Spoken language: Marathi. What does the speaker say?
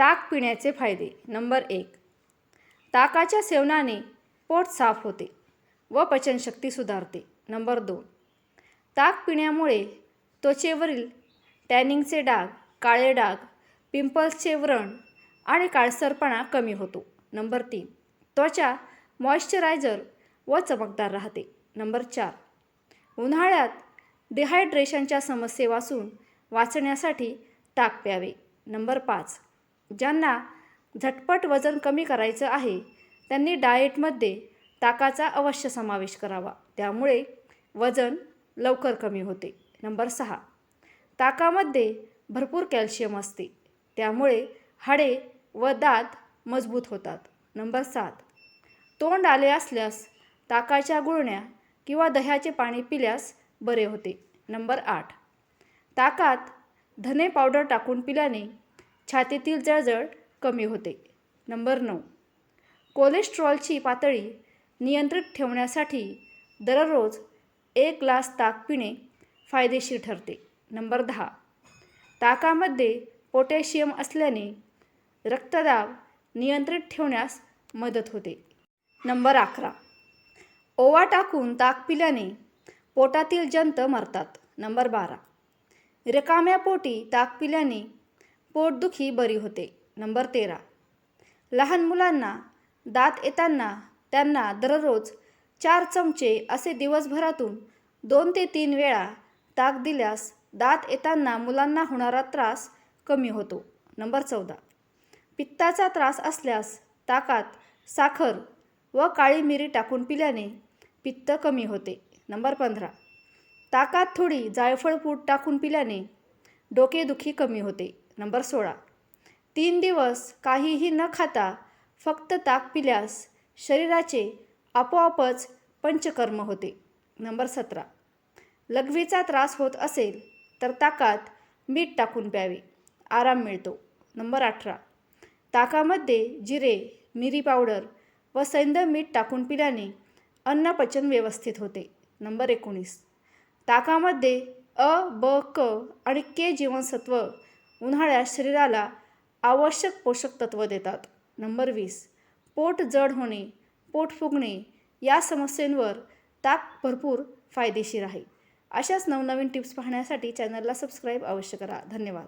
ताक पिण्याचे फायदे. नंबर एक ताकाच्या सेवनाने पोट साफ होते व पचनशक्ती सुधारते. नंबर दोन ताक पिण्यामुळे त्वचेवरील टॅनिंगचे डाग काळे डाग पिंपल्सचे व्रण आणि काळसरपणा कमी होतो. नंबर तीन त्वचा मॉइश्चरायझर व चमकदार राहते. नंबर चार उन्हाळ्यात डिहायड्रेशनच्या समस्येपासून वाचण्यासाठी ताक प्यावे. नंबर पाच ज्यांना झटपट वजन कमी करायचं आहे त्यांनी डाएटमध्ये ताकाचा अवश्य समावेश करावा. त्यामुळे वजन लवकर कमी होते. नंबर सहा ताकामध्ये भरपूर कॅल्शियम असते. त्यामुळे हाडे व दात मजबूत होतात. नंबर सात तोंड आले असल्यास ताकाच्या गुळण्या किंवा दह्याचे पाणी पिल्यास बरे होते. नंबर आठ ताकात धने पावडर टाकून पिल्याने छातीतील जळजळ कमी होते. नंबर नऊ. कोलेस्ट्रॉलची पातळी नियंत्रित ठेवण्यासाठी दररोज एक ग्लास ताक पिणे फायदेशीर ठरते. नंबर दहा. ताकामध्ये पोटॅशियम असल्याने रक्तदाब नियंत्रित ठेवण्यास मदत होते. नंबर अकरा. ओवा टाकून ताक पिल्याने पोटातील जंत मरतात. नंबर बारा. रिकाम्या पोटी ताक पिल्याने पोटदुखी बरी होते. नंबर तेरा. लहान मुलांना दात येताना त्यांना दररोज चार चमचे असे दिवसभरातून दोन ते तीन वेळा ताक दिल्यास दात येताना मुलांना होणारा त्रास कमी होतो. नंबर चौदा. पित्ताचा त्रास असल्यास ताकात साखर व काळी मिरी टाकून पिल्याने पित्त कमी होते. नंबर पंधरा. ताकात थोडी जायफळ पूड टाकून पिल्याने डोकेदुखी कमी होते. नंबर सोळा. तीन दिवस काहीही न खाता फक्त ताक पिल्यास शरीराचे आपोआपच पंचकर्म होते. नंबर सतरा. लघवीचा त्रास होत असेल तर ताकात मीठ टाकून प्यावे. आराम मिळतो. नंबर अठरा. ताकामध्ये जिरे मिरी पावडर व सैंद मीठ टाकून पिल्याने अन्नपचन व्यवस्थित होते. नंबर एकोणीस. ताकामध्ये अ ब क आणि के जीवनसत्व उन्हाळ्यात शरीराला आवश्यक पोषक तत्व देतात. नंबर वीस पोट जड होणे पोट फुगणे या समस्येंवर ताक भरपूर फायदेशीर आहे. अशाच नवनवीन टिप्स पाहण्यासाठी चॅनलला सबस्क्राईब अवश्य करा. धन्यवाद.